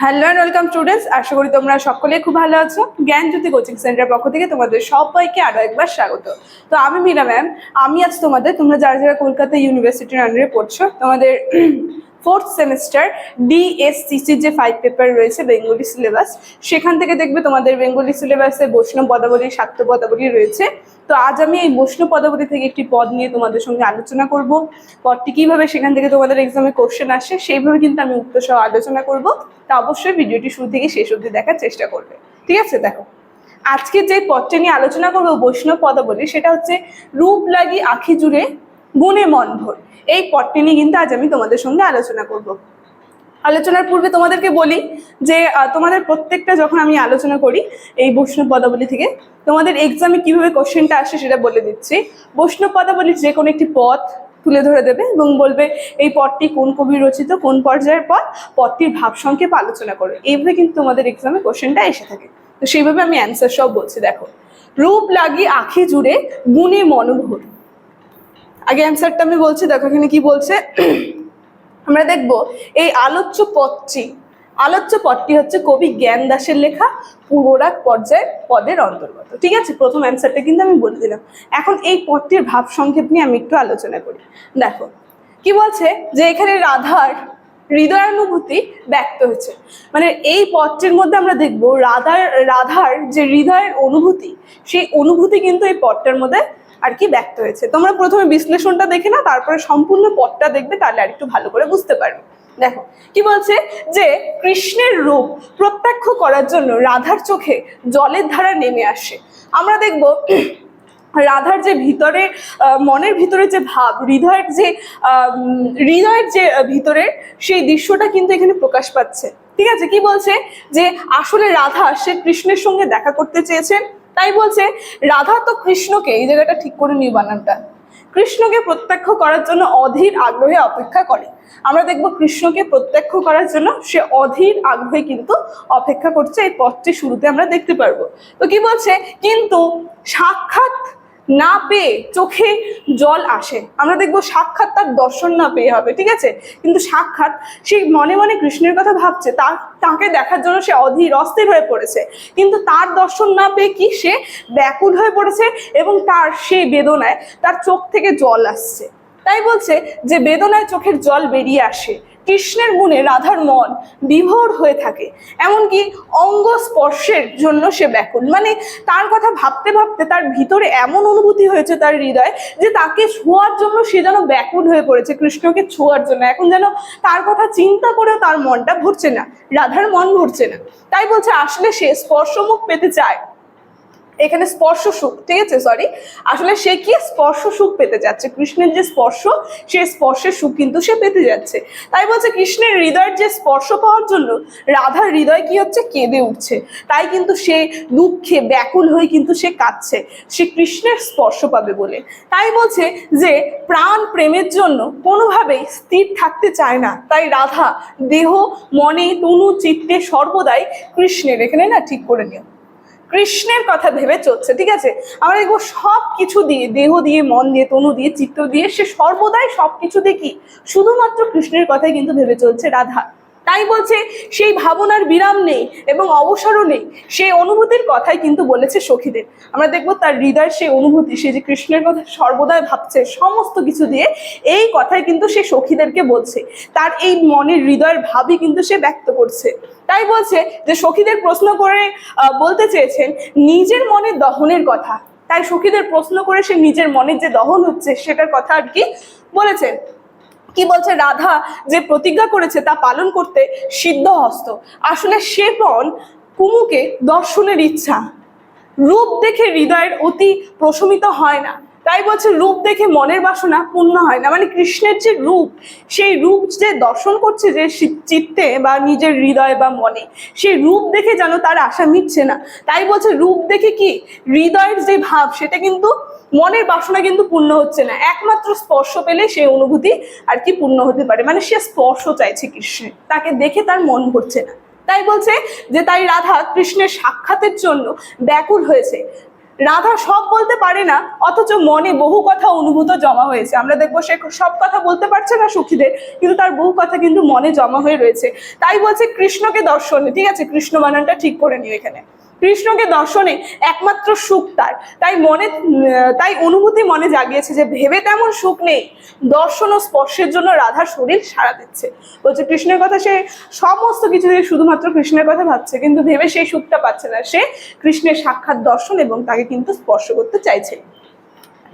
Hello and welcome students আশা করি তোমরা সকলে খুব ভালো আছো। জ্ঞান জ্যোতি কোচিং সেন্টারের পক্ষ থেকে তোমাদের সবাইকে আরও একবার স্বাগত। তো আমি মীরা ম্যাম আমি আজ তোমাদের, তোমরা যারা যারা কলকাতা ইউনিভার্সিটির আন্ডারে পড়ছো, তোমাদের ফোর্থ সেমিস্টার ডিএসসিসির যে ফাইভ পেপার রয়েছে বেঙ্গলি সিলেবাস সেখান থেকে দেখবে তোমাদের বেঙ্গলি সিলেবাসে বৈষ্ণব পদাবলী, সাত্য পদাবলী রয়েছে। তো আজ আমি এই বৈষ্ণব পদাবলী থেকে একটি পদ নিয়ে তোমাদের সঙ্গে আলোচনা করব। পদটি কীভাবে সেখান থেকে তোমাদের এক্সামে কোশ্চেন আসে, সেইভাবে কিন্তু আমি উত্তর সহ আলোচনা করব। তা অবশ্যই ভিডিওটি শুরু থেকে শেষ অবধি দেখার চেষ্টা করবে। ঠিক আছে? দেখো। আজকে যে পদটি নিয়ে আলোচনা করব বৈষ্ণব পদাবলী, সেটা হচ্ছে রূপ লাগি আখি জুড়ে গুণে মন ভর। এই পদটি নিয়ে কিন্তু আজ আমি তোমাদের সঙ্গে আলোচনা করব। আলোচনার পূর্বে তোমাদেরকে বলি যে তোমাদের প্রত্যেকটা যখন আমি আলোচনা করি, এই বৈষ্ণব পদাবলী থেকে, তোমাদের এক্সামে কীভাবে কোশ্চেনটা আসে সেটা বলে দিচ্ছি। বৈষ্ণব পদাবলীর যে কোনো একটি পথ তুলে ধরে দেবে এবং বলবে এই পদটি কোন কবি রচিত, কোন পর্যায়ের পদ পদটির ভাব সংক্ষেপ আলোচনা করবে এইভাবে কিন্তু তোমাদের এক্সামে কোশ্চেনটা এসে থাকে। তো সেইভাবে আমি অ্যান্সার সব বলছি। দেখো, রূপ লাগি আখি জুড়ে, গুণে মনোভর আগে অ্যান্সারটা আমি বলছি, দেখো এখানে কি বলছে? আমরা দেখব, এই আলোচ্য পদটি আলোচ্য পদটি হচ্ছে কবি জ্ঞান দাসের লেখা পূর্বরাগ পর্যায়ের পদের অন্তর্গত। ঠিক আছে? প্রথম অ্যান্সারটা কিন্তু আমি বলে দিলাম। এখন এই পদটির ভাব সংক্ষেপ নিয়ে আমি একটু আলোচনা করি। দেখো, কি বলছে? যে এখানে রাধার হৃদয়ানুভূতি ব্যক্ত হয়েছে। মানে এই পদটির মধ্যে আমরা দেখব, রাধার রাধার যে হৃদয়ের অনুভূতি, সেই অনুভূতি কিন্তু এই পদটার মধ্যে আর কি ব্যক্ত হয়েছে। তোমরা প্রথমে বিশ্লেষণটা দেখে না তারপরে সম্পূর্ণ পথটা দেখবে তাহলে আর একটু ভালো করে বুঝতে পারবে। দেখো কি বলছে? যে কৃষ্ণের রূপ প্রত্যক্ষ করার জন্য রাধার চোখে জলের ধারা নেমে আসে। আমরা দেখব রাধার যে ভিতরে মনের ভিতরে যে ভাব হৃদয়ের যে হৃদয়ের যে আহ, ভিতরের সেই দৃশ্যটা কিন্তু এখানে প্রকাশ পাচ্ছে। ঠিক আছে? কি বলছে? যে আসলে রাধা সে কৃষ্ণের সঙ্গে দেখা করতে চেয়েছেন। তাই বলছে, রাধা তো কৃষ্ণকে এই জায়গাটা ঠিক করে নিয়ে বানানটা। কৃষ্ণকে প্রত্যক্ষ করার জন্য অধীর আগ্রহে অপেক্ষা করে। আমরা দেখব কৃষ্ণকে প্রত্যক্ষ করার জন্য সে অধীর আগ্রহে কিন্তু অপেক্ষা করছে। এই পথটি শুরুতে আমরা দেখতে পারব। তো কি বলছে? কিন্তু সাক্ষাৎ না পেয়ে চোখে জল আসে। আমরা দেখব সাক্ষাৎ তার দর্শন না পেয়ে হবে, ঠিক আছে? কিন্তু সাক্ষাৎ সে মনে মনে কৃষ্ণের কথা ভাবছে, তার, তাকে দেখার জন্য সে অধীর, অস্থির হয়ে পড়েছে। কিন্তু তার দর্শন না পেয়ে কি সে ব্যাকুল হয়ে পড়েছে এবং তার সেই বেদনায় তার চোখ থেকে জল আসছে। তাই বলছে যে বেদনায় চোখের জল বেরিয়ে আসে। কৃষ্ণের গুণে রাধার মন বিভোর হয়ে থাকে। এমনকি অঙ্গ স্পর্শের জন্য সে ব্যাকুল। মানে তার কথা ভাবতে ভাবতে তার ভিতরে এমন অনুভূতি হয়েছে তার হৃদয় যে তাকে ছোঁয়ার জন্য সে যেন ব্যাকুল হয়ে পড়েছে, কৃষ্ণকে ছোঁয়ার জন্য। এখন যেন তার কথা চিন্তা করেও তার মনটা ভরছে না, রাধার মন ভরছে না। তাই বলছে, আসলে সে স্পর্শমুখ পেতে চায়। এখানে স্পর্শ সুখ, ঠিক আছে? সরি আসলে সে কি স্পর্শ সুখ পেতে যাচ্ছে? কৃষ্ণের যে স্পর্শ সেই স্পর্শের সুখ কিন্তু সে পেতে যাচ্ছে। তাই বলছে কৃষ্ণের হৃদয়ের যে স্পর্শ পাওয়ার জন্য রাধার হৃদয় কি হচ্ছে? কেঁদে উঠছে। তাই কিন্তু সে দুঃখে ব্যাকুল হয়ে কিন্তু সে কাঁদছে। সে কৃষ্ণের স্পর্শ পাবে বলে। তাই বলছে যে প্রাণ প্রেমের জন্য কোনোভাবেই স্থির থাকতে চায় না। তাই রাধা দেহ, মনে, তনু, চিত্তে সর্বদাই কৃষ্ণের। এখানে না ঠিক করে নিও। কৃষ্ণের কথা ভেবে চলছে, ঠিক আছে? আমরা দেখব সব কিছু দিয়ে, দেহ দিয়ে, মন দিয়ে, তনু দিয়ে চিত্র দিয়ে, সে সর্বদাই সব কিছু দেখি শুধুমাত্র কৃষ্ণের কথাই কিন্তু ভেবে চলছে রাধা। তাই বলছে, সেই ভাবনার বিরাম নেই এবং অবসরও নেই। সেই অনুভূতির কথাই কিন্তু বলেছে সখীদের। আমরা দেখব তার হৃদয়ের সেই অনুভূতি, সে যে কৃষ্ণের কথা সর্বদাই ভাবছে, সমস্ত কিছু দিয়ে এই কথাই কিন্তু সে সখীদেরকে বলছে। তার এই মনের হৃদয়ের ভাবই কিন্তু সে ব্যক্ত করছে। তাই বলছে যে সখীদের প্রশ্ন করে বলতে চেয়েছেন, নিজের মনের দহনের কথা। তাই সখীদের প্রশ্ন করে সে নিজের মনের যে দহন হচ্ছে, সেটার কথা আর কি বলেছেন। কি বলছে রাধা যে প্রতিজ্ঞা করেছে তা পালন করতে সিদ্ধ হস্ত। আসলে সে পণ কুমুকে দর্শনের ইচ্ছা। রূপ দেখে হৃদয়ের অতি প্রশমিত হয় না। তাই বলছে, রূপ দেখে মনের বাসনা পূর্ণ হয় না। মানে কৃষ্ণের যে রূপ, সেই রূপ যে দর্শন করছে যে চিত্তে বা নিজের হৃদয় বা মনে, সেই রূপ দেখে যেন তার আশা মিটছে না। তাই বলছে, রূপ দেখে কি? হৃদয়ের যে ভাব, সেটা কিন্তু মনের বাসনা কিন্তু পূর্ণ হচ্ছে না। একমাত্র স্পর্শ পেলে সেই অনুভূতি আর কি পূর্ণ হতে পারে। মানে সে স্পর্শ চাইছে কৃষ্ণের। তাকে দেখে তার মন ভরছে না। তাই বলছে যে, তাই রাধা কৃষ্ণের সাক্ষাতের জন্য ব্যাকুল হয়েছে। রাধা সব বলতে পারে না, অথচ মনে বহু কথা অনুভূত জমা হয়েছে। আমরা দেখব সে সব কথা বলতে পারছে না সুখীদের, কিন্তু তার বহু কথা কিন্তু মনে জমা হয়ে রয়েছে। তাই বলছে কৃষ্ণকে দর্শনে ঠিক আছে? কৃষ্ণ বানানটা ঠিক করে নিও এখানে। কৃষ্ণকে দর্শনে একমাত্র সুখ তার। তাই মনে, তাই অনুভূতি মনে জাগিয়েছে যে ভেবে তেমন সুখ নেই। দর্শন ও স্পর্শের জন্য রাধার শরীর সাড়া দিচ্ছে। বলছে, কৃষ্ণের কথা সে সমস্ত কিছু দিয়ে শুধুমাত্র কৃষ্ণের কথা ভাবছে, কিন্তু ভেবে সেই সুখটা পাচ্ছে না। সে কৃষ্ণের সাক্ষাৎ দর্শন এবং তাকে কিন্তু স্পর্শ করতে চাইছে।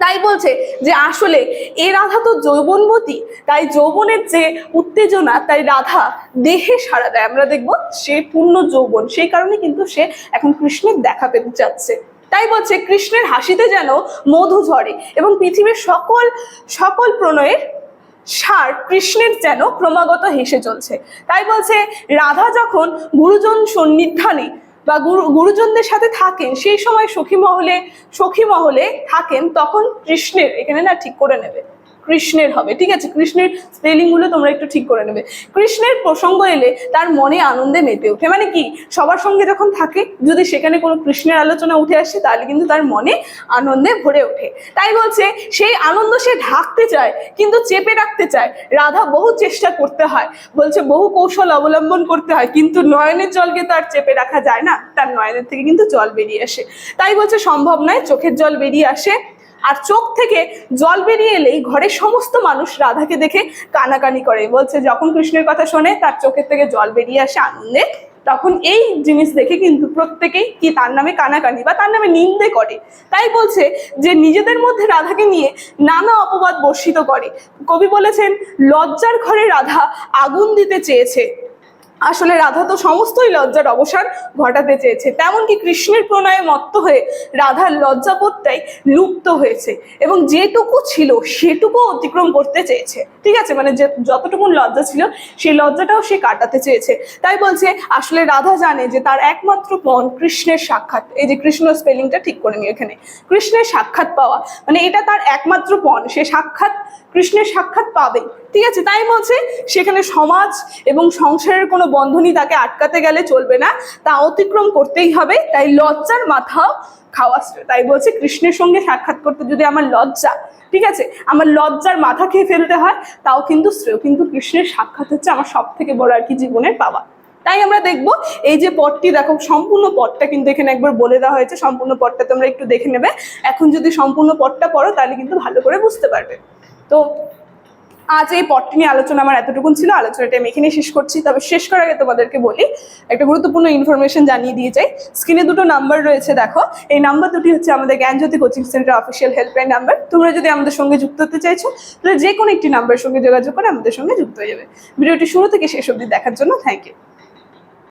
তাই বলছে যে আসলে এ রাধা তো যৌবনবতী, তাই যৌবনের যে উত্তেজনা, তাই রাধা দেহে সারা দেয়। আমরা দেখব সে পূর্ণ যৌবন, সেই কারণে কিন্তু সে এখন কৃষ্ণের দেখা পেতে চাচ্ছে। তাই বলছে, কৃষ্ণের হাসিতে যেন মধু ঝরে এবং পৃথিবীর সকল সকল প্রণয়ের সার কৃষ্ণের যেন ক্রমাগত হেসে চলছে। তাই বলছে, রাধা যখন গুরুজন সন্নিধানে বা গুরু, গুরুজনদের সাথে থাকেন, সেই সময় সখী মহলে সখী মহলে থাকেন, তখন কৃষ্ণের, এখানে না ঠিক করে নেবে। কৃষ্ণের হবে, ঠিক আছে? কৃষ্ণের স্পেলিংগুলো তোমরা একটু ঠিক করে নেবে। কৃষ্ণের প্রসঙ্গ এলে তার মনে আনন্দে মেতে ওঠে। মানে কি? সবার সঙ্গে যখন থাকে, যদি সেখানে কোনো কৃষ্ণের আলোচনা উঠে আসে, তাহলে কিন্তু তার মনে আনন্দে ভরে ওঠে। তাই বলছে, সেই আনন্দ সে ঢাকতে চায়, কিন্তু চেপে রাখতে চায়। রাধা বহু চেষ্টা করতে হয়। বলছে, বহু কৌশল অবলম্বন করতে হয়, কিন্তু নয়নের জলকে তো আর চেপে রাখা যায় না। তার নয়নের থেকে কিন্তু জল বেরিয়ে আসে। তাই বলছে, সম্ভব নয়, চোখের জল বেরিয়ে আসে। আর চোখ থেকে জল বেরিয়ে এলেই ঘরের সমস্ত মানুষ রাধাকে দেখে কানাকানি করে। বলছে, যখন কৃষ্ণের কথা শোনে, তার চোখের থেকে জল বেরিয়ে আসে আনন্দে। তখন এই জিনিস দেখে কিন্তু প্রত্যেকেই কি তার নামে কানাকানি বা তার নামে নিন্দে করে। তাই বলছে যে, নিজেদের মধ্যে রাধাকে নিয়ে নানা অপবাদ বর্ষিত করে। কবি বলেছেন, লজ্জার ঘরে রাধা আগুন দিতে চেয়েছে। আসলে রাধা তো সমস্তই লজ্জার অবসান ঘটাতে চেয়েছে। তেমনকি কৃষ্ণের প্রণয়ে মত্ত হয়ে রাধার লজ্জাবোধটাই লুপ্ত হয়েছে এবং যেটুকু ছিল সেটুকু অতিক্রম করতে চেয়েছে। ঠিক আছে? মানে যে যতটুকু লজ্জা ছিল সেই লজ্জাটাও সে কাটাতে চেয়েছে। তাই বলছে, আসলে রাধা জানে যে তার একমাত্র পণ কৃষ্ণের সাক্ষাৎ। এই যে কৃষ্ণ স্পেলিংটা ঠিক করে নিও এখানে। কৃষ্ণের সাক্ষাৎ পাওয়া। মানে এটা তার একমাত্র পণ সে সাক্ষাৎ, কৃষ্ণের সাক্ষাৎ পাবে। ঠিক আছে, তাই বলছে, সেখানে সমাজ এবং সংসারের কোনো বন্ধনই তাকে আটকাতে গেলে চলবে না, তা অতিক্রম করতেই হবে, তাই লজ্জার মাথাও খাওয়া। তাই বলছে, কৃষ্ণের সঙ্গে সাক্ষাৎ করতে যদি আমার লজ্জা, ঠিক আছে, আমার লজ্জার মাথা খেয়ে ফেলতে হয়, তাও কিন্তু শ্রেয়, কিন্তু কৃষ্ণের সাক্ষাৎ হচ্ছে আমার সব থেকে বড় আর কি জীবনের পাওয়া তাই আমরা দেখব, এই যে পথটি, দেখো, সম্পূর্ণ পথটা কিন্তু এখানে একবার বলে দেওয়া হয়েছে, সম্পূর্ণ পথটা তোমরা একটু দেখে নেবে, এখন যদি সম্পূর্ণ পথটা পড়ো, তাহলে কিন্তু ভালো করে বুঝতে পারবে তো আজ এই পথটি নিয়ে আলোচনা আমার এতটুকুন ছিল, আলোচনাটা আমি এখানে শেষ করছি। তবে শেষ করার আগে তোমাদেরকে বলি, একটা গুরুত্বপূর্ণ ইনফরমেশন জানিয়ে দিয়ে যাই। স্ক্রিনে দুটো নাম্বার রয়েছে, দেখো। এই নাম্বার দুটি হচ্ছে আমাদের Gyanjyoti coaching centre official helpline number তোমরা যদি আমাদের সঙ্গে যুক্ত হতে চাইছো, তাহলে যে কোনো একটি নাম্বারের সঙ্গে যোগাযোগ করে আমাদের সঙ্গে যুক্ত হয়ে যাবে। ভিডিওটি শুরু থেকে শেষ অবধি দেখার জন্য থ্যাংক ইউ